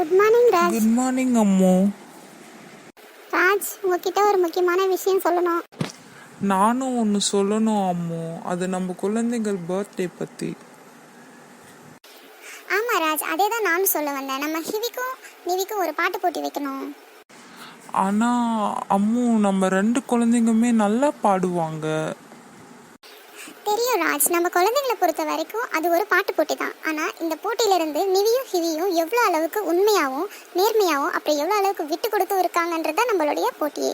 Good morning Raj good morning Ammu. Raj உங்ககிட்ட ஒரு முக்கியமான விஷயம் சொல்லணும். நானும் ஒன்று சொல்லணும் அம்மு. அது நம்ம குழந்தைகள் பர்த்டே பற்றி ஆமா ராஜ் அதே தான் நானும் சொல்ல வந்தேன். நம்ம ஹிவிக்கும் நிவிக்கும் ஒரு பாட்டு போட்டி வைக்கணும். ஆனால் அம்மு நம்ம ரெண்டு குழந்தைங்களுமே நல்லா பாடுவாங்க. தெரியும் ராஜ். நம்ம குழந்தைங்களை பொறுத்த வரைக்கும் அது ஒரு பாட்டு போட்டி தான். ஆனால் இந்த போட்டியிலிருந்து நிவியும் ஹிவியும் எவ்வளோ அளவுக்கு உண்மையாகவும் நேர்மையாகவும் அப்புறம் எவ்வளோ அளவுக்கு விட்டு கொடுத்து இருக்காங்கன்றது நம்மளுடைய போட்டியே.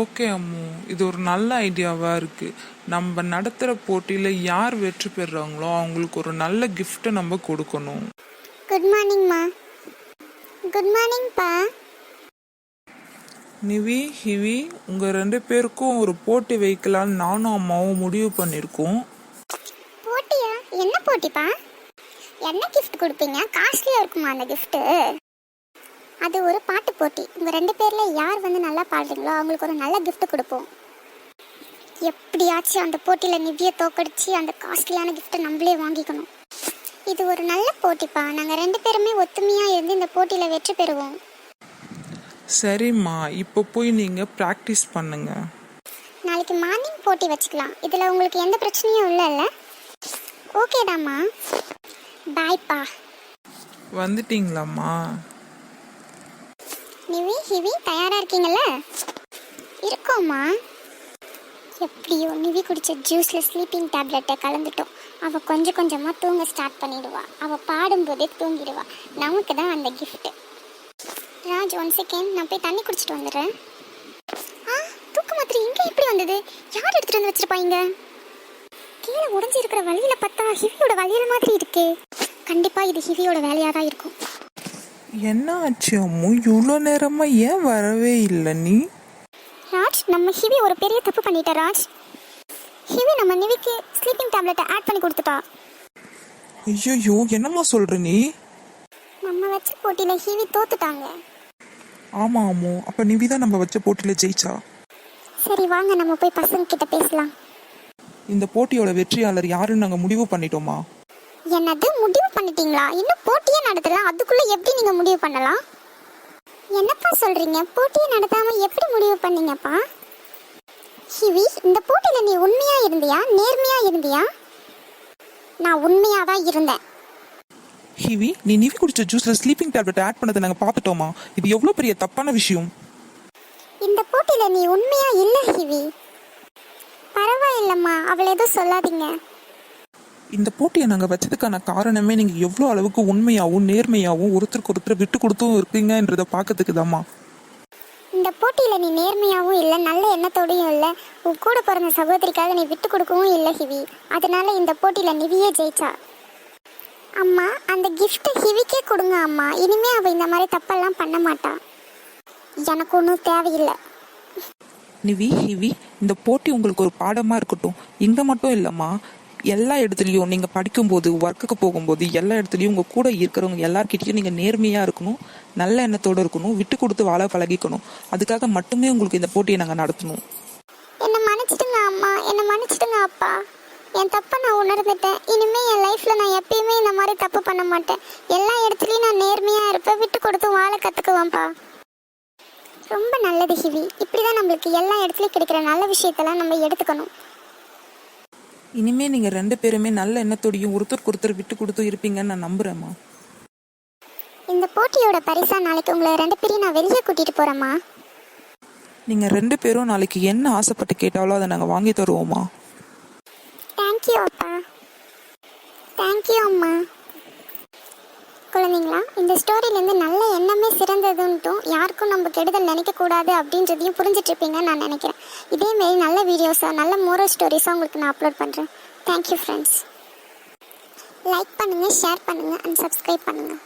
ஓகே அம்மு. இது ஒரு நல்ல ஐடியாவாக இருக்குது நம்ம நடத்துகிற போட்டியில் யார் வெற்றி பெறுறாங்களோ அவங்களுக்கு ஒரு நல்ல கிஃப்ட்டை நம்ம கொடுக்கணும். குட் மார்னிங்மா குட் மார்னிங் பா. நிவி ஹிவி உங்கள் ரெண்டு பேருக்கும் ஒரு போட்டி வைக்கலான்னு நானும் அம்மாவும் முடிவு பண்ணியிருக்கோம் போட்டியா? என்ன போட்டிப்பா? என்ன கிஃப்ட் கொடுப்பீங்க? காஸ்ட்லியாக இருக்குமா அந்த கிஃப்ட்டு அது ஒரு பாட்டு போட்டி. உங்கள் ரெண்டு பேரில் யார் வந்து நல்லா பாடுறீங்களோ அவங்களுக்கு ஒரு நல்ல கிஃப்ட் கொடுப்போம். எப்படியாச்சும் அந்த போட்டியில் நிதியை தோக்கடிச்சு அந்த காஸ்ட்லியான கிஃப்ட்டை நம்மளே வாங்கிக்கணும். இது ஒரு நல்ல போட்டிப்பா. நாங்கள் ரெண்டு பேருமே ஒத்துமையாக இருந்து இந்த போட்டியில் வெற்றி பெறுவோம். சரிம்மா இப்போ போய் நீங்கள் ப்ராக்டிஸ் பண்ணுங்க. நாளைக்கு மார்னிங் போட்டி வச்சுக்கலாம். இதில் உங்களுக்கு எந்த பிரச்சனையும் இல்லைல்ல. ஓகேடாம்மா பாய்ப்பா வந்துட்டீங்களாம்மா? நிவி ஹிவி தயாரா இருக்கீங்கல்ல? இருக்கோம்மா. எப்படியோ நிவி குடிச்ச ஜூஸ்ல ஸ்லீப்பிங் டேப்லெட்டை கலந்துட்டோம். அவ கொஞ்சம் கொஞ்சமா தூங்க ஸ்டார்ட் பண்ணிடுவா. அவ பாடும்போதே தூங்கிடுவா. நமக்கு தான் அந்த gift. ராஜ் ஒன் செகண்ட் நான் போய் தண்ணி குடிச்சிட்டு வந்துடுறேன். ஆ தூக்க மாத்திரை இங்க எப்படி வந்தது? யார் எடுத்துட்டு வந்து வச்சிருப்பாங்க கீழே உடைஞ்சு இருக்கிற வழியில பார்த்தா ஹிவியோட வழியில மாதிரி இருக்கு. கண்டிப்பா இது ஹிவியோட வேலையா தான் இருக்கும். என்ன ஆச்சு அம்மு? இவ்வளோ நேரமாக ஏன் வரவே இல்லை நீ? ராஜ் நம்ம ஹிவி ஒரு பெரிய தப்பு பண்ணிட்டா ராஜ்? ஹிவி நம்ம நிவிக்கு ஸ்லீப்பிங் டேப்லெட்டை ஆட் பண்ணி கொடுத்துட்டா. ஐயோ என்னம்மா சொல்கிற நீ? நம்ம வச்ச போட்டியில் ஹிவி தோத்துட்டாங்க. ஆமாம். அம்மு அப்போ நிவி தான் நம்ம வச்ச போட்டியில் ஜெயிச்சா? சரி வாங்க நம்ம போய் பசங்க கிட்ட பேசலாம். இந்த போட்டியோட வெற்றியாளர் யாருன்னு நாங்கள் முடிவு பண்ணிட்டோமா? என்னது முடிவு பண்ணிட்டீங்களா? இன்னும் போட்டியே நடத்தல. அதுக்குள்ள எப்படி நீங்க முடிவு பண்ணலாம்? என்னப்பா சொல்றீங்க? போட்டியே நடத்தாம எப்படி முடிவு பண்ணீங்கப்பா? ஹிவி இந்த போட்டியில நீ உண்மையா இருந்தியா? நேர்மையா இருந்தியா? நான் உண்மையா தான் இருந்தேன். ஹிவி நீ நிவி குடிச்ச ஜூஸில் ஸ்லீப்பிங் டேப்லெட் ஆட் பண்ணதை நாங்கள் பார்த்துட்டோமா? இது எவ்வளோ பெரிய தப்பான விஷயம்? இந்த போட்டியில நீ உண்மையா இல்ல ஹிவி. பரவாயில்லம்மா அவளை எதுவும் சொல்லாதீங்க. இந்த போட்டியை நாங்கள் வச்சதுக்கான காரணமே நீங்கள் எவ்வளோ அளவுக்கு உண்மையாகவும் நேர்மையாகவும் ஒருத்தருக்கு ஒருத்தர் விட்டு கொடுத்தும் இருக்கீங்கன்றதை பார்க்கறதுக்கு தாம்மா. இந்த போட்டியில நீ நேர்மையாவும் இல்ல நல்ல எண்ணத்தோடையும் இல்ல உன் கூட பிறந்த சகோதரிக்காக நீ விட்டு கொடுக்கவும் இல்ல ஹிவி. அதனால இந்த போட்டியில நிவியே ஜெயிச்சா. அம்மா அந்த கிஃப்ட்டை ஹிவிக்கே கொடுங்க அம்மா. இனிமே அவ இந்த மாதிரி தப்பெல்லாம் பண்ண மாட்டா. எனக்கு ஒன்றும் தேவையில்லை. நிவி ஹிவி இந்த போட்டி உங்களுக்கு ஒரு பாடமாக இருக்கட்டும். இங்கே மட்டும் இல்லைம்மா. எல்லா இடத்துலையும் நீங்கள் படிக்கும்போது ஒர்க்குக்கு போகும்போது எல்லா இடத்துலையும் உங்கள் கூட இருக்கிறவங்க எல்லார்கிட்டயும் நீங்கள் நேர்மையாக இருக்கணும் நல்ல எண்ணத்தோடு இருக்கணும் விட்டு கொடுத்து வாழ பழகிக்கணும். அதுக்காக மட்டுமே உங்களுக்கு இந்த போட்டியை நாங்கள் நடத்தணும். என்னை மன்னிச்சிடுங்க அம்மா. என்னை மன்னிச்சிடுங்க அப்பா. என் தப்பை உணர்ந்துட்டேன். இனிமே என் லைஃப்ல நான் எப்பயுமே இந்த மாதிரி தப்பு பண்ண மாட்டேன். எல்லா இடத்துலையும் நான் நேர்மையா இருப்பேன். விட்டு கொடுத்து வாழ கத்துக்குவேன்ப்பா. ரொம்ப நல்லது ஹிவி. இப்படிதான் நம்மளுக்கு எல்லா இடத்துலயும் கிடைக்கிற நல்ல விஷயத்தெல்லாம் நம்ம எடுத்துக்கணும். இனிமே நீங்கள் ரெண்டு பேருமே நல்ல எண்ணத்தோடையும் ஒருத்தருக்கு ஒருத்தர் விட்டு கொடுத்து இருப்பீங்கன்னு நான் நம்புகிறேம்மா இந்த போட்டியோட பரிசா நாளைக்கு உங்களை ரெண்டு பேரையும் நான் வெளியே கூட்டிட்டு போறேம்மா. நீங்கள் ரெண்டு பேரும் நாளைக்கு என்ன ஆசைப்பட்டு கேட்டாலும் அதை நாங்கள் வாங்கி தருவோம்மா தேங்க்யூ அப்பா தேங்க்யூ அம்மா. குழந்தைங்களா இந்த ஸ்டோரியிலேருந்து நல்ல எண்ணமே சிறந்ததுன்ட்டும் யாருக்கும் நம்ம கெடுதல் நினைக்கக்கூடாது அப்படின்றதையும் புரிஞ்சிட்ருப்பீங்கன்னு நான் நினைக்கிறேன். இதேமாரி நல்ல வீடியோஸாக நல்ல மோரல் ஸ்டோரிஸாக உங்களுக்கு நான் அப்லோட் பண்ணுறேன் தேங்க்யூ ஃப்ரெண்ட்ஸ் லைக் பண்ணுங்கள் ஷேர் பண்ணுங்கள் அண்ட் சப்ஸ்கிரைப் பண்ணுங்கள்